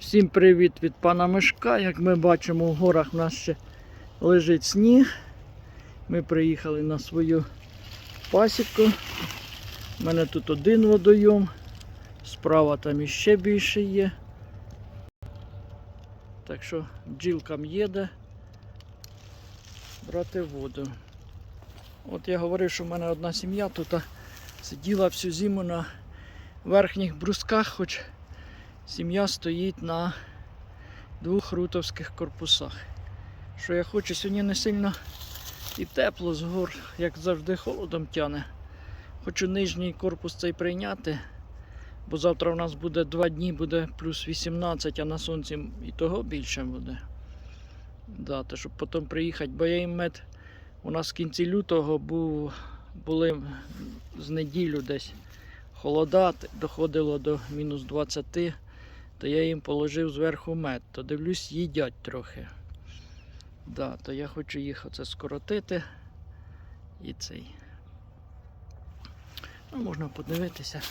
Всім привіт від пана Мишка. Як ми бачимо, в горах в нас ще лежить сніг. Ми приїхали на свою пасіку. У мене тут один водойом, справа там іще більше є. Так що бджілкам їде брати воду. От я говорив, що в мене одна сім'я тут сиділа всю зиму на верхніх брусках, хоч сім'я стоїть на двох рутовських корпусах. Що я хочу, сьогодні не сильно і тепло з гор, як завжди, холодом тяне. Хочу нижній корпус цей прийняти, бо завтра у нас буде два дні, буде плюс 18, а на сонці і того більше буде. Да, то щоб потім приїхати, бо я їм мед у нас в кінці лютого був, були з неділю десь холода, доходило до мінус 20, то я їм положив зверху мед, то дивлюсь, їдять трохи. Да, то я хочу їх оце скоротити і цей. Ну, можна подивитися.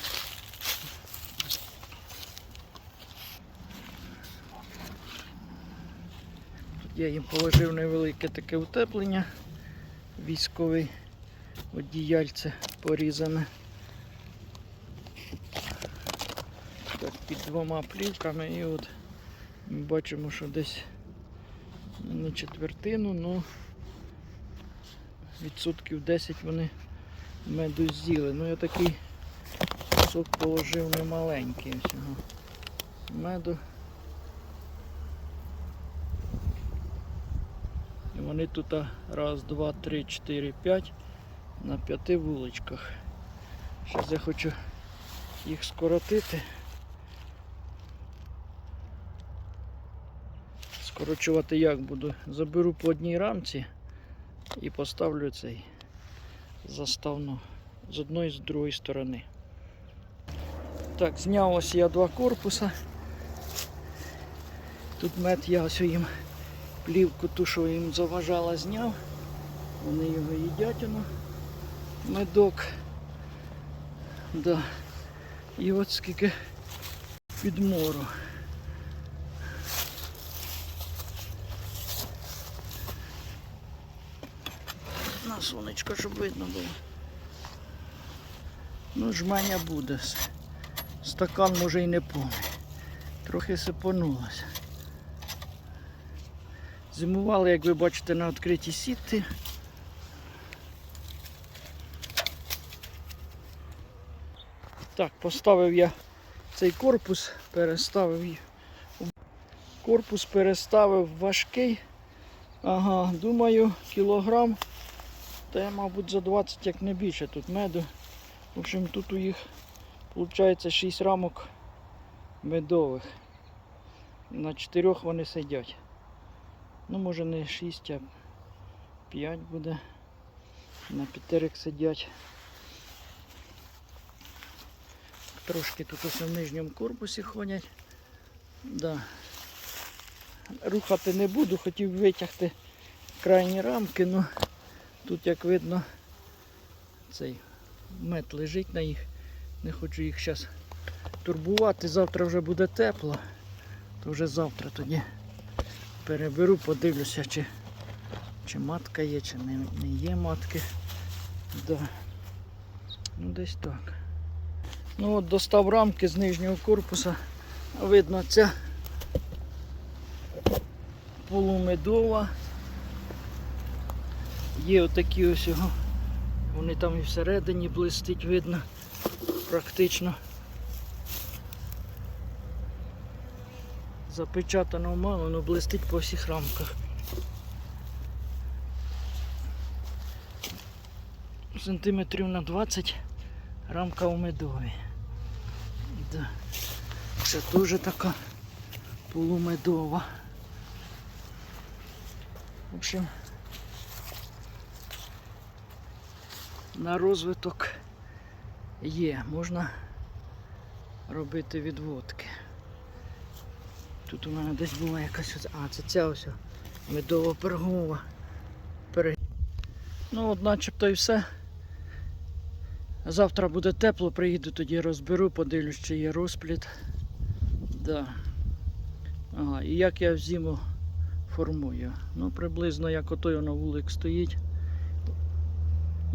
Тут я їм положив невелике таке утеплення, військовий одіяльце порізане. Під двома плівками і от ми бачимо, що десь не четвертину, але відсотків 10 вони меду з'їли. Ну я такий кусок положив немаленький всього меду. І вони тут раз, два, три, чотири, п'ять на п'яти вуличках. Зараз я хочу їх скоротити. Скорочувати як буду? Заберу по одній рамці і поставлю цей заставну з одної і з другої сторони. Так, зняв ось я два корпуса. Тут мед я ось їм плівку ту, що їм заважала, зняв. Вони його їдять воно. Медок. Да. І от скільки підмору. На сонечко, щоб видно було. Ну, жменя буде. Стакан може і не повний. Трохи сипонулося. Зимували, як ви бачите, на відкритій сітці. Так, поставив я цей корпус, переставив. Корпус переставив важкий. Ага, думаю, кілограм. Та я, мабуть, за 20, як не більше тут меду. В общем, тут у їх виходить 6 рамок медових. На 4 вони сидять. Ну, може не 6, а 5 буде. На п'ятерик сидять. Трошки тут ось в нижньому корпусі ходять. Да. Рухати не буду, хотів витягти крайні рамки, але тут, як видно, цей мед лежить на їх. Не хочу їх зараз турбувати. Завтра вже буде тепло, то вже завтра тоді переберу, подивлюся, чи, чи матка є, чи не, не є матки. Да. Ну десь так. Ну от достав рамки з нижнього корпуса. Видно, ця полумедова. Є отакі ось його. Вони там і всередині блистить, видно практично. Запечатано мало, воно блистить по всіх рамках. Сантиметрів на 20 рамка у медові. Да. Це теж така полумедова. В общем, на розвиток є, можна робити відводки. Тут у мене десь була якась ось- а це ця ось медова пергова. Ну от начебто і все. Завтра буде тепло, приїду тоді розберу, подивлюсь, чи є розпліт. Да. Ага, і як я зиму формую. Ну, приблизно як отой на вулик стоїть.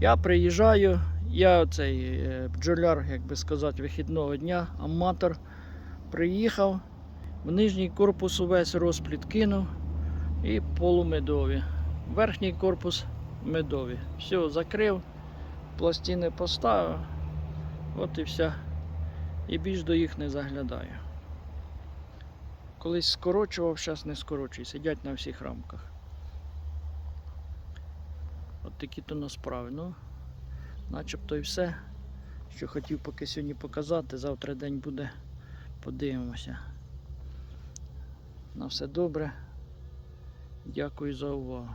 Я приїжджаю, я цей е, бджоляр, як би сказати, вихідного дня, аматор. Приїхав, в нижній корпус увесь розпліт кинув і полумедові. Верхній корпус медові. Все, закрив, пластини поставив. От і все. І більш до їх не заглядаю. Колись скорочував, зараз не скорочую. Сидять на всіх рамках. От такі то на справи. Ну, начебто і все, що хотів поки сьогодні показати. Завтра день буде. Подивимося. На все добре. Дякую за увагу.